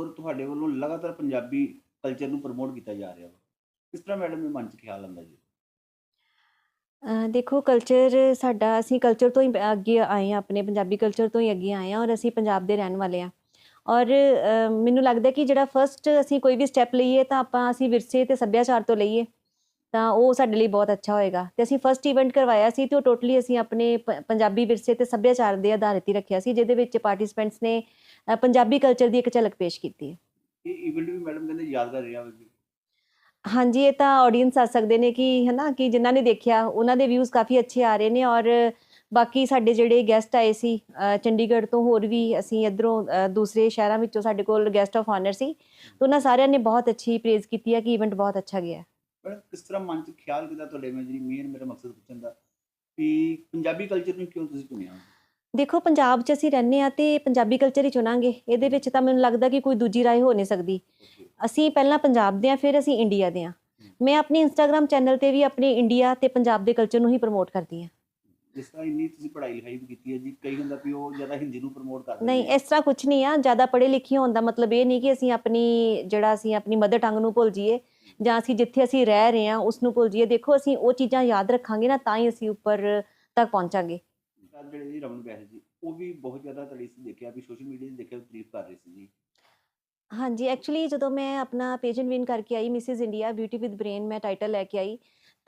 ਔਰ ਤੁਹਾਡੇ ਵੱਲੋਂ ਲਗਾਤਾਰ ਪੰਜਾਬੀ ਕਲਚਰ ਨੂੰ ਪ੍ਰਮੋਟ ਕੀਤਾ ਜਾ ਰਿਹਾ ਵਾ। ਕਿਸ ਤਰ੍ਹਾਂ ਮੈਡਮ ਇਹ ਮਨ 'ਚ ਖਿਆਲ ਆਉਂਦਾ ਜੀ? ਦੇਖੋ ਕਲਚਰ ਸਾਡਾ, ਅਸੀਂ ਕਲਚਰ ਤੋਂ ਹੀ ਅੱਗੇ ਆਏ ਹਾਂ, ਆਪਣੇ ਪੰਜਾਬੀ ਕਲਚਰ ਤੋਂ ਹੀ ਅੱਗੇ ਆਏ ਹਾਂ ਔਰ ਅਸੀਂ ਪੰਜਾਬ ਦੇ ਰਹਿਣ ਵਾਲੇ ਹਾਂ। ਔਰ ਮੈਨੂੰ ਲੱਗਦਾ ਕਿ ਜਿਹੜਾ ਫਰਸਟ ਅਸੀਂ ਕੋਈ ਵੀ ਸਟੈਪ ਲਈਏ ਤਾਂ ਆਪਾਂ ਅਸੀਂ ਵਿਰਸੇ ਤੇ ਸੱਭਿਆਚਾਰ ਤੋਂ ਲਈਏ, ਤਾਂ ਉਹ ਸਾਡੇ ਲਈ ਬਹੁਤ ਅੱਛਾ ਹੋਏਗਾ। ਤੇ ਅਸੀਂ ਫਰਸਟ ਇਵੈਂਟ ਕਰਵਾਇਆ ਸੀ ਤੇ ਉਹ ਟੋਟਲੀ ਅਸੀਂ ਆਪਣੇ ਪੰਜਾਬੀ ਵਿਰਸੇ ਤੇ ਸੱਭਿਆਚਾਰ ਦੇ ਆਧਾਰਿਤ ਹੀ ਰੱਖਿਆ ਸੀ, ਜਿਹਦੇ ਵਿੱਚ ਪਾਰਟਿਸਪੈਂਟਸ ਨੇ ਪੰਜਾਬੀ ਕਲਚਰ ਦੀ ਇੱਕ ਝਲਕ ਪੇਸ਼ ਕੀਤੀ ਹੈ। ਇਹ ਇਵੈਂਟ ਵੀ ਮੈਡਮ ਕਹਿੰਦੇ ਯਾਦਗਾਰ ਰਿਹਾ ਵਾ ਹਾਂਜੀ ਇਹ ਤਾਂ ਆਡੀਅנס ਆ ਸਕਦੇ ਨੇ ਕਿ ਹਨਾ ਕਿ ਜਿਨ੍ਹਾਂ ਨੇ ਦੇਖਿਆ ਉਹਨਾਂ ਦੇ ਵਿਊਜ਼ ਕਾਫੀ ਅੱਛੇ ਆ ਰਹੇ ਨੇ ਔਰ ਬਾਕੀ ਸਾਡੇ ਜਿਹੜੇ ਗੈਸਟ ਆਏ ਸੀ ਚੰਡੀਗੜ੍ਹ ਤੋਂ ਹੋਰ ਵੀ ਅਸੀਂ ਇਧਰੋਂ ਦੂਸਰੇ ਸ਼ਹਿਰਾਂ ਵਿੱਚੋਂ ਸਾਡੇ ਕੋਲ ਗੈਸਟ ਆਫ ਆਨਰ ਸੀ ਤਾਂ ਉਹਨਾਂ ਸਾਰਿਆਂ ਨੇ ਬਹੁਤ ਅੱਛੀ ਪ੍ਰੇਜ਼ ਕੀਤੀ ਹੈ ਕਿ ਇਵੈਂਟ ਬਹੁਤ ਅੱਛਾ ਗਿਆ ਕਿਸ ਤਰ੍ਹਾਂ ਮਨ 'ਚ ਖਿਆਲ ਕਿਦਾ ਤੁਹਾਡੇ? ਮੈਂ ਜਿਹੜੀ ਮੇਨ ਮੇਰਾ ਮਕਸਦ ਪੁੱਛਣ ਦਾ ਕਿ ਪੰਜਾਬੀ ਕਲਚਰ ਨੂੰ ਕਿਉਂ ਤੁਸੀਂ ਚੁਣਿਆ? ਦੇਖੋ ਪੰਜਾਬ 'ਚ ਅਸੀਂ ਰਹਿੰਦੇ ਆ ਤੇ ਪੰਜਾਬੀ ਕਲਚਰ ਹੀ ਚੁਣਾਂਗੇ। ਇਹਦੇ ਵਿੱਚ ਤਾਂ ਮੈਨੂੰ ਲੱਗਦਾ ਕਿ ਕੋਈ ਦੂਜੀ ਰਾਏ ਹੋ ਨਹੀਂ ਸਕਦੀ। ਅਸੀਂ ਪਹਿਲਾਂ ਪੰਜਾਬ ਦੇ ਆ ਫਿਰ ਅਸੀਂ ਇੰਡੀਆ ਦੇ ਆ ਮੈਂ ਆਪਣੀ ਇੰਸਟਾਗ੍ਰam ਚੈਨਲ ਤੇ ਵੀ ਆਪਣੇ ਇੰਡੀਆ ਤੇ ਪੰਜਾਬ ਦੇ ਕਲਚਰ ਨੂੰ ਹੀ ਪ੍ਰਮੋਟ ਕਰਦੀ ਆ ਜਿਸ ਤਰ੍ਹਾਂ ਇੰਨੀ ਤੁਸੀਂ ਪੜ੍ਹਾਈ ਲਿਖਾਈ ਵੀ ਕੀਤੀ ਹੈ ਜੀ ਕਈ ਹੁੰਦਾ ਵੀ ਉਹ ਜ਼ਿਆਦਾ ਹਿੰਦੀ ਨੂੰ ਪ੍ਰਮੋਟ ਕਰਦੇ ਨਹੀਂ। ਇਸ ਤਰ੍ਹਾਂ ਕੁਝ ਨਹੀਂ ਆ ਜ਼ਿਆਦਾ ਪੜ੍ਹੇ ਲਿਖੇ ਹੋਣ ਦਾ ਮਤਲਬ ਇਹ ਨਹੀਂ ਕਿ ਅਸੀਂ ਆਪਣੀ ਜਿਹੜਾ ਅਸੀਂ ਆਪਣੀ ਮਦਰ ਟੰਗ ਨੂੰ ਭੁੱਲ ਜਾਈਏ ਜਾਂ ਅਸੀਂ ਜਿੱਥੇ ਅਸੀਂ ਰਹਿ ਰਹੇ ਹਾਂ ਉਸ ਨੂੰ ਭੁੱਲ ਜਾਈਏ। ਦੇਖੋ ਅਸੀਂ ਉਹ ਚੀਜ਼ਾਂ ਯਾਦ ਰੱਖਾਂਗੇ ਨਾ ਤਾਂ ਹੀ ਅਸੀਂ ਉੱਪਰ ਤੱਕ ਪਹੁੰਚਾਂਗੇ। ਅੱਜ ਜਿਹੜੇ ਜੀ ਰਮਨ ਬੈਸ ਜੀ ਉਹ ਵੀ ਬਹੁਤ ਜ਼ਿਆਦਾ ਤੁਹਾਡੀ ਸੀ ਦੇਖਿਆ ਵੀ ਸੋਸ਼ਲ ਮੀਡੀਆ 'ਤੇ ਦੇਖਿਆ ਤਾਰੀਫ ਕਰ ਰਹੇ ਸੀ ਜੀ। ਹਾਂਜੀ ਐਕਚੁਅਲੀ ਜਦੋਂ ਮੈਂ ਆਪਣਾ ਪੇਜੈਂਟ ਵਿਨ ਕਰਕੇ ਆਈ Mrs India beauty with brain ਮੈਂ ਟਾਈਟਲ ਲੈ ਕੇ ਆਈ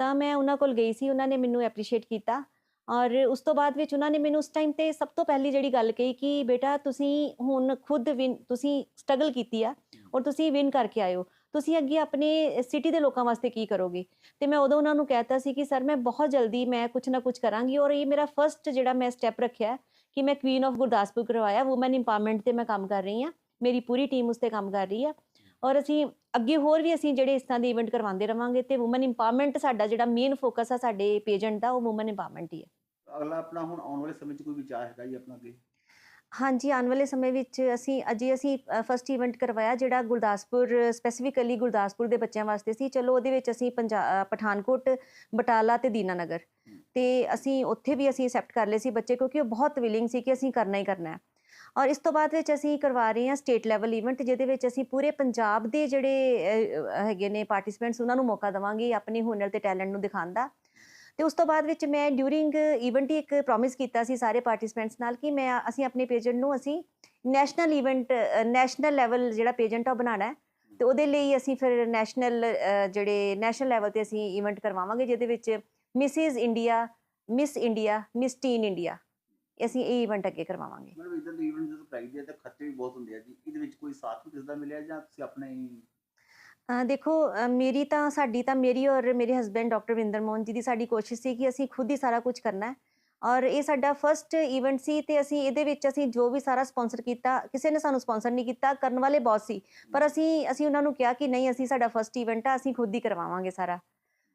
ਤਾਂ ਮੈਂ ਉਹਨਾਂ ਕੋਲ ਗਈ ਸੀ ਉਹਨਾਂ ਨੇ ਮੈਨੂੰ ਐਪਰੀਸ਼ੀਏਟ ਕੀਤਾ ਔਰ ਉਸ ਤੋਂ ਬਾਅਦ ਵਿੱਚ ਉਹਨਾਂ ਨੇ ਮੈਨੂੰ ਉਸ ਟਾਈਮ ਤੇ ਸਭ ਤੋਂ ਪਹਿਲੀ ਜਿਹੜੀ ਗੱਲ ਕਹੀ ਕਿ ਬੇਟਾ ਤੁਸੀਂ ਹੁਣ ਖੁਦ ਵਿਨ ਤੁਸੀਂ ਸਟਰਗਲ ਕੀਤੀ ਆ ਔਰ ਤੁਸੀਂ ਵਿਨ ਕਰਕੇ ਆਏ ਹੋ। ਤੁਸੀਂ ਅੱਗੇ ਆਪਣੇ ਸਿਟੀ ਦੇ ਲੋਕਾਂ ਵਾਸਤੇ ਕੀ ਕਰੋਗੇ? ਤੇ ਮੈਂ ਉਦੋਂ ਉਹਨਾਂ ਨੂੰ ਕਹਿਤਾ ਸੀ ਕਿ, ਸਰ, ਮੈਂ ਬਹੁਤ ਜਲਦੀ ਮੈਂ ਕੁਝ ਨਾ ਕੁਝ ਕਰਾਂਗੀ। ਔਰ ਇਹ ਮੇਰਾ ਫਰਸਟ ਜਿਹੜਾ ਮੈਂ ਸਟੈਪ ਰੱਖਿਆ ਕਿ ਮੈਂ ਕੁਈਨ ਆਫ ਗੁਰਦਾਸਪੁਰ ਕਰਵਾਇਆ। ਔਮਨ ਇੰਪਾਵਰਮੈਂਟ ਤੇ ਮੈਂ ਕੰਮ ਕਰ ਰਹੀ ਹਾਂ। ਮੇਰੀ ਪੂਰੀ ਟੀਮ ਉਸ ਤੇ ਕੰਮ ਕਰ ਰਹੀ ਹੈ। ਔਰ ਅਸੀਂ ਅੱਗੇ ਹੋਰ ਵੀ ਅਸੀਂ ਜਿਹੜੇ ਇਸ ਤਰ੍ਹਾਂ ਦੇ ਇਵੈਂਟ ਕਰਵਾਉਂਦੇ ਰਵਾਂਗੇ ਤੇ ਔਮਨ ਇੰਪਾਵਰਮੈਂਟ ਸਾਡਾ ਜਿਹੜਾ ਮੇਨ ਫੋਕਸ ਆ ਸਾਡੇ ਪੇਜੈਂਟ ਦਾ, ਉਹ ਔਮਨ ਇੰਪਾਵਰਮੈਂਟ ਹੀ ਹੈ। ਅਗਲਾ ਆਪਣਾ ਹੁਣ ਆਉਣ ਵਾਲੇ ਸਮੇਂ 'ਚ ਕੋਈ ਵਿਚਾਰ ਹੈਗਾ ਜੀ ਆਪਣਾ ਅੱਗੇ? ਹਾਂਜੀ, ਆਉਣ ਵਾਲੇ ਸਮੇਂ ਵਿੱਚ ਅਸੀਂ, ਅਜੇ ਅਸੀਂ ਫਸਟ ਇਵੈਂਟ ਕਰਵਾਇਆ ਜਿਹੜਾ ਗੁਰਦਾਸਪੁਰ ਸਪੈਸੀਫਿਕਲੀ ਗੁਰਦਾਸਪੁਰ ਦੇ ਬੱਚਿਆਂ ਵਾਸਤੇ ਸੀ। ਚਲੋ, ਉਹਦੇ ਵਿੱਚ ਅਸੀਂ ਪੰਜਾ ਪਠਾਨਕੋਟ, ਬਟਾਲਾ ਤੇ ਦੀਨਾਨਗਰ। ਤੇ ਅਸੀਂ ਉੱਥੇ ਵੀ ਅਸੀਂ ਐਕਸੈਪਟ ਕਰ ਲਏ ਸੀ ਬੱਚੇ ਕਿਉਂਕਿ ਉਹ ਬਹੁਤ ਵਿਲਿੰਗ ਸੀ ਕਿ ਅਸੀਂ ਕਰਨਾ ਹੀ ਕਰਨਾ ਹੈ। ਔਰ ਇਸ ਤੋਂ ਬਾਅਦ ਵਿੱਚ ਅਸੀਂ ਕਰਵਾ ਰਹੇ ਹਾਂ ਸਟੇਟ ਲੈਵਲ ਇਵੈਂਟ ਜਿਹਦੇ ਵਿੱਚ ਅਸੀਂ ਪੂਰੇ ਪੰਜਾਬ ਦੇ ਜਿਹੜੇ ਹੈਗੇ ਨੇ ਪਾਰਟਿਸਪੈਂਟਸ ਉਹਨਾਂ ਨੂੰ ਮੌਕਾ ਦੇਵਾਂਗੇ ਆਪਣੇ ਹੁਨਰ ਤੇ ਟੈਲੈਂਟ ਨੂੰ ਦਿਖਾਉਣ ਦਾ। ਤੇ ਉਸ ਤੋਂ ਬਾਅਦ ਵਿੱਚ ਮੈਂ ਡਿਊਰਿੰਗ ਇਵੈਂਟ ਹੀ ਇੱਕ ਪ੍ਰੋਮਿਸ ਕੀਤਾ ਸੀ ਸਾਰੇ ਪਾਰਟਿਸਪੈਂਟਸ ਨਾਲ ਕਿ ਮੈਂ ਅਸੀਂ ਆਪਣੇ ਪੇਜੈਂਟ ਨੂੰ ਅਸੀਂ ਨੈਸ਼ਨਲ ਇਵੈਂਟ ਨੈਸ਼ਨਲ ਲੈਵਲ ਜਿਹੜਾ ਪੇਜੈਂਟ ਆ ਉਹ ਬਣਾਉਣਾ ਹੈ ਤੇ ਉਹਦੇ ਲਈ ਅਸੀਂ ਫਿਰ ਨੈਸ਼ਨਲ ਜਿਹੜੇ ਨੈਸ਼ਨਲ ਲੈਵਲ ਤੇ ਅਸੀਂ ਇਵੈਂਟ ਕਰਵਾਵਾਂਗੇ ਜਿਹਦੇ ਵਿੱਚ Mrs India miss India miss teen India ਅਸੀਂ ਇਹ ਇਵੈਂਟ ਅੱਗੇ ਕਰਵਾਵਾਂਗੇ। ਮਤਲਬ ਇਦਾਂ ਦੇ ਇਵੈਂਟ ਜਦੋਂ ਕਰਾਈ ਦੇ ਤਾਂ ਖਰਚੇ ਵੀ ਬਹੁਤ ਹੁੰਦੇ ਆ ਜੀ। ਇਹਦੇ ਵਿੱਚ ਕੋਈ ਸਾਥ ਵੀ ਕਿਸ ਦਾ ਮਿਲਿਆ ਜਾਂ ਤੁਸੀਂ ਆਪਣੇ ਦੇਖੋ ਮੇਰੀ ਤਾਂ, ਸਾਡੀ ਤਾਂ ਮੇਰੀ ਔਰ ਮੇਰੇ ਹਸਬੰਡ ਡਾਕਟਰ ਵਿੰਦਰ ਮੋਹਨ ਜੀ ਦੀ ਸਾਡੀ ਕੋਸ਼ਿਸ਼ ਸੀ ਕਿ ਅਸੀਂ ਖੁਦ ਹੀ ਸਾਰਾ ਕੁਝ ਕਰਨਾ ਹੈ। ਔਰ ਇਹ ਸਾਡਾ ਫਰਸਟ ਇਵੈਂਟ ਸੀ ਤੇ ਅਸੀਂ ਇਹਦੇ ਵਿੱਚ ਅਸੀਂ ਜੋ ਵੀ ਸਾਰਾ ਸਪਾਂਸਰ ਕੀਤਾ, ਕਿਸੇ ਨੇ ਸਾਨੂੰ ਸਪਾਂਸਰ ਨਹੀਂ ਕੀਤਾ, ਕਰਨ ਵਾਲੇ ਬਹੁਤ ਸੀ। ਪਰ ਅਸੀਂ ਅਸੀਂ ਉਹਨਾਂ ਨੂੰ ਕਿਹਾ ਕਿ ਨਹੀਂ, ਅਸੀਂ ਸਾਡਾ ਫਰਸਟ ਇਵੈਂਟ ਆ, ਅਸੀਂ ਖੁਦ ਹੀ ਕਰਵਾਵਾਂਗੇ ਸਾਰਾ।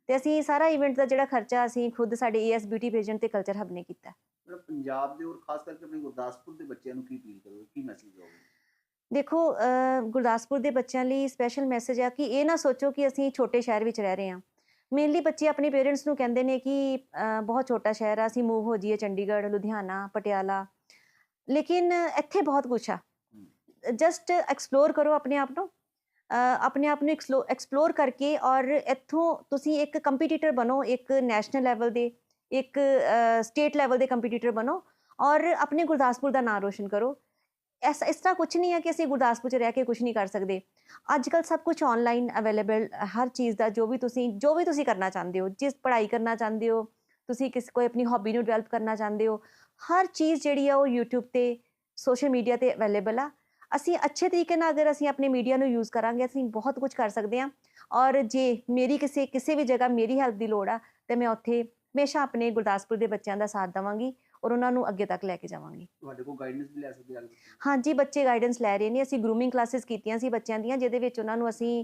ਤੇ ਅਸੀਂ ਸਾਰਾ ਇਵੈਂਟ ਦਾ ਜਿਹੜਾ ਖਰਚਾ ਅਸੀਂ ਖੁਦ ਸਾਡੇ ਏਐਸ ਬਿਊਟੀ ਪੇਜੈਂਟ ਤੇ ਕਲਚਰ ਹਬ ਨੇ ਕੀਤਾ। ਮਤਲਬ ਪੰਜਾਬ ਦੇ ਔਰ ਖਾਸ ਕਰਕੇ ਆਪਣੇ ਗੁਰਦਾਸਪੁਰ ਦੇ ਬੱਚਿਆਂ ਨੂੰ ਕੀ ਅਪੀਲ ਕਰੋਗੇ? ਕੀ ਮੈਸੇਜ ਦਿਓਗੇ? ਦੇਖੋ ਗੁਰਦਾਸਪੁਰ ਦੇ ਬੱਚਿਆਂ ਲਈ ਸਪੈਸ਼ਲ ਮੈਸੇਜ ਆ ਕਿ ਇਹ ਨਾ ਸੋਚੋ ਕਿ ਅਸੀਂ ਛੋਟੇ ਸ਼ਹਿਰ ਵਿੱਚ ਰਹਿ ਰਹੇ ਹਾਂ। ਮੇਨਲੀ ਬੱਚੇ ਆਪਣੇ ਪੇਰੈਂਟਸ ਨੂੰ ਕਹਿੰਦੇ ਨੇ ਕਿ ਬਹੁਤ ਛੋਟਾ ਸ਼ਹਿਰ ਆ, ਅਸੀਂ ਮੂਵ ਹੋ ਜਾਈਏ ਚੰਡੀਗੜ੍ਹ, ਲੁਧਿਆਣਾ, ਪਟਿਆਲਾ। ਲੇਕਿਨ ਇੱਥੇ ਬਹੁਤ ਕੁਛ ਆ। ਜਸਟ ਐਕਸਪਲੋਰ ਕਰੋ ਆਪਣੇ ਆਪ ਨੂੰ। ਆਪਣੇ ਆਪ ਨੂੰ ਐਕਸਪਲੋਰ ਕਰਕੇ ਔਰ ਇੱਥੋਂ ਤੁਸੀਂ ਇੱਕ ਕੰਪੀਟੀਟਰ ਬਣੋ, ਇੱਕ ਨੈਸ਼ਨਲ ਲੈਵਲ ਦੇ, ਇੱਕ ਸਟੇਟ ਲੈਵਲ ਦੇ ਕੰਪੀਟੀਟਰ ਬਣੋ ਔਰ ਆਪਣੇ ਗੁਰਦਾਸਪੁਰ ਦਾ ਨਾਮ ਰੋਸ਼ਨ ਕਰੋ। ਐਸ, ਇਸ ਤਰ੍ਹਾਂ ਕੁਝ ਨਹੀਂ ਹੈ ਕਿ ਅਸੀਂ ਗੁਰਦਾਸਪੁਰ 'ਚ ਰਹਿ ਕੇ ਕੁਝ ਨਹੀਂ ਕਰ ਸਕਦੇ। ਅੱਜ ਕੱਲ ਸਭ ਕੁਝ ਆਨਲਾਈਨ ਅਵੇਲੇਬਲ ਹਰ ਚੀਜ਼ ਦਾ ਜੋ ਵੀ ਤੁਸੀਂ, ਜੋ ਵੀ ਤੁਸੀਂ ਕਰਨਾ ਚਾਹੁੰਦੇ ਹੋ, ਜਿਸ ਪੜ੍ਹਾਈ ਕਰਨਾ ਚਾਹੁੰਦੇ ਹੋ, ਤੁਸੀਂ ਕਿਸ, ਕੋਈ ਆਪਣੀ ਹੌਬੀ ਨੂੰ ਡਿਵੈਲਪ ਕਰਨਾ ਚਾਹੁੰਦੇ ਹੋ, ਹਰ ਚੀਜ਼ ਜਿਹੜੀ ਆ ਉਹ YouTube ਤੇ ਸੋਸ਼ਲ ਮੀਡੀਆ ਤੇ ਅਵੇਲੇਬਲ ਆ। ਅਸੀਂ ਅੱਛੇ ਤਰੀਕੇ ਨਾਲ ਅਗਰ ਅਸੀਂ ਆਪਣੇ ਮੀਡੀਆ ਨੂੰ ਯੂਜ਼ ਕਰਾਂਗੇ, ਅਸੀਂ ਬਹੁਤ ਕੁਝ ਕਰ ਸਕਦੇ ਹਾਂ। ਔਰ ਜੇ ਮੇਰੀ ਕਿਸੇ ਕਿਸੇ ਵੀ ਜਗ੍ਹਾ ਮੇਰੀ ਹੈਲਪ ਦੀ ਲੋੜ ਆ, ਤੇ ਮੈਂ ਉੱਥੇ ਹਮੇਸ਼ਾ ਆਪਣੇ ਗੁਰਦਾਸਪੁਰ ਦੇ ਬੱਚਿਆਂ ਦਾ ਸਾਥ ਦੇਵਾਂਗੀ। ਔਰ ਉਹਨਾਂ ਨੂੰ ਅੱਗੇ ਤੱਕ ਲੈ ਕੇ ਜਾਵਾਂਗੀ। ਤੁਹਾਡੇ ਕੋਲ ਗਾਈਡੈਂਸ ਵੀ ਲੈ ਸਕਦੇ ਆ ਹਾਂਜੀ ਬੱਚੇ ਗਾਈਡੈਂਸ ਲੈ ਰਹੇ ਨੇ। ਅਸੀਂ ਗਰੂਮਿੰਗ ਕਲਾਸਿਸ ਕੀਤੀਆਂ ਸੀ ਬੱਚਿਆਂ ਦੀਆਂ ਜਿਹਦੇ ਵਿੱਚ ਉਹਨਾਂ ਨੂੰ ਅਸੀਂ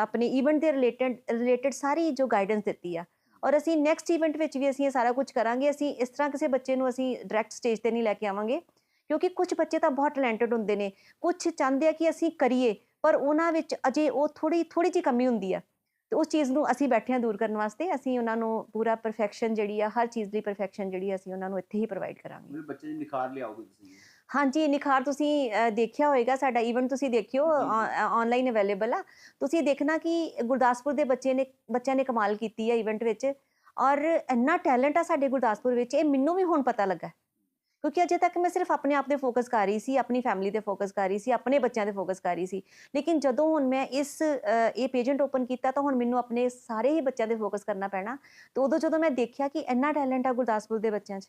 ਆਪਣੇ ਇਵੈਂਟ ਦੇ ਰਿਲੇਟਡ ਰਿਲੇਟਡ ਸਾਰੀ ਜੋ ਗਾਈਡੈਂਸ ਦਿੱਤੀ ਆ। ਔਰ ਅਸੀਂ ਨੈਕਸਟ ਇਵੈਂਟ ਵਿੱਚ ਵੀ ਅਸੀਂ ਇਹ ਸਾਰਾ ਕੁਝ ਕਰਾਂਗੇ। ਅਸੀਂ ਇਸ ਤਰ੍ਹਾਂ ਕਿਸੇ ਬੱਚੇ ਨੂੰ ਅਸੀਂ ਡਾਇਰੈਕਟ ਸਟੇਜ ਤੇ ਨਹੀਂ ਲੈ ਕੇ ਆਵਾਂਗੇ ਕਿਉਂਕਿ ਕੁਝ ਬੱਚੇ ਤਾਂ ਬਹੁਤ ਟੈਲੈਂਟਡ ਹੁੰਦੇ ਨੇ। ਕੁਝ ਚਾਹੁੰਦੇ ਆ ਕਿ ਅਸੀਂ ਕਰੀਏ ਪਰ ਉਹਨਾਂ ਵਿੱਚ ਅਜੇ ਉਹ ਥੋੜੀ ਥੋੜੀ ਜਿਹੀ ਕਮੀ ਹੁੰਦੀ ਆ। ਤੇ ਉਸ ਚੀਜ਼ ਨੂੰ ਅਸੀਂ ਬੈਠੇ ਹਾਂ ਦੂਰ ਕਰਨ ਵਾਸਤੇ ਅਸੀਂ ਉਹਨਾਂ ਨੂੰ ਪੂਰਾ ਪਰਫੈਕਸ਼ਨ ਜਿਹੜੀ ਆ ਹਰ ਚੀਜ਼ ਦੀ ਪਰਫੈਕਸ਼ਨ ਜਿਹੜੀ ਅਸੀਂ ਉਹਨਾਂ ਨੂੰ ਇੱਥੇ ਹੀ ਪ੍ਰੋਵਾਈਡ ਕਰਾਂਗੇ। ਮਤਲਬ ਬੱਚੇ ਦੀ ਨਿਖਾਰ ਲਿਆਓਗੇ ਤੁਸੀਂ। ਹਾਂਜੀ ਨਿਖਾਰ ਤੁਸੀਂ ਦੇਖਿਆ ਹੋਵੇਗਾ ਸਾਡਾ ਇਵੈਂਟ ਤੁਸੀਂ ਦੇਖਿਓ। ਆਨਲਾਈਨ ਅਵੇਲੇਬਲ ਆ। ਤੁਸੀਂ ਦੇਖਣਾ ਕਿ ਗੁਰਦਾਸਪੁਰ ਦੇ ਬੱਚੇ ਨੇ ਬੱਚਿਆਂ ਨੇ ਕਮਾਲ ਕੀਤੀ ਹੈ ਇਵੈਂਟ ਵਿੱਚ। ਔਰ ਇੰਨਾ ਟੈਲੈਂਟ ਆ ਸਾਡੇ ਗੁਰਦਾਸਪੁਰ ਵਿੱਚ ਇਹ ਮੈਨੂੰ ਵੀ ਹੁਣ ਪਤਾ ਲੱਗਾ। ਕਿਉਂਕਿ ਅਜੇ ਤੱਕ ਮੈਂ ਸਿਰਫ ਆਪਣੇ ਆਪ ਤੇ ਫੋਕਸ ਕਰ ਰਹੀ ਸੀ, ਆਪਣੀ ਫੈਮਿਲੀ ਤੇ ਫੋਕਸ ਕਰ ਰਹੀ ਸੀ, ਆਪਣੇ ਬੱਚਿਆਂ ਤੇ ਫੋਕਸ ਕਰ ਰਹੀ ਸੀ। ਲੇਕਿਨ ਜਦੋਂ ਹੁਣ ਮੈਂ ਇਸ ਇਹ ਪੇਜੈਂਟ ਓਪਨ ਕੀਤਾ ਤਾਂ ਹੁਣ ਮੈਨੂੰ ਆਪਣੇ ਸਾਰੇ ਹੀ ਬੱਚਿਆਂ ਤੇ ਫੋਕਸ ਕਰਨਾ ਪੈਣਾ। ਤੇ ਉਦੋਂ ਜਦੋਂ ਮੈਂ ਦੇਖਿਆ ਕਿ ਇੰਨਾ ਟੈਲੈਂਟ ਆ ਗੁਰਦਾਸਪੁਰ ਦੇ ਬੱਚਿਆਂ 'ਚ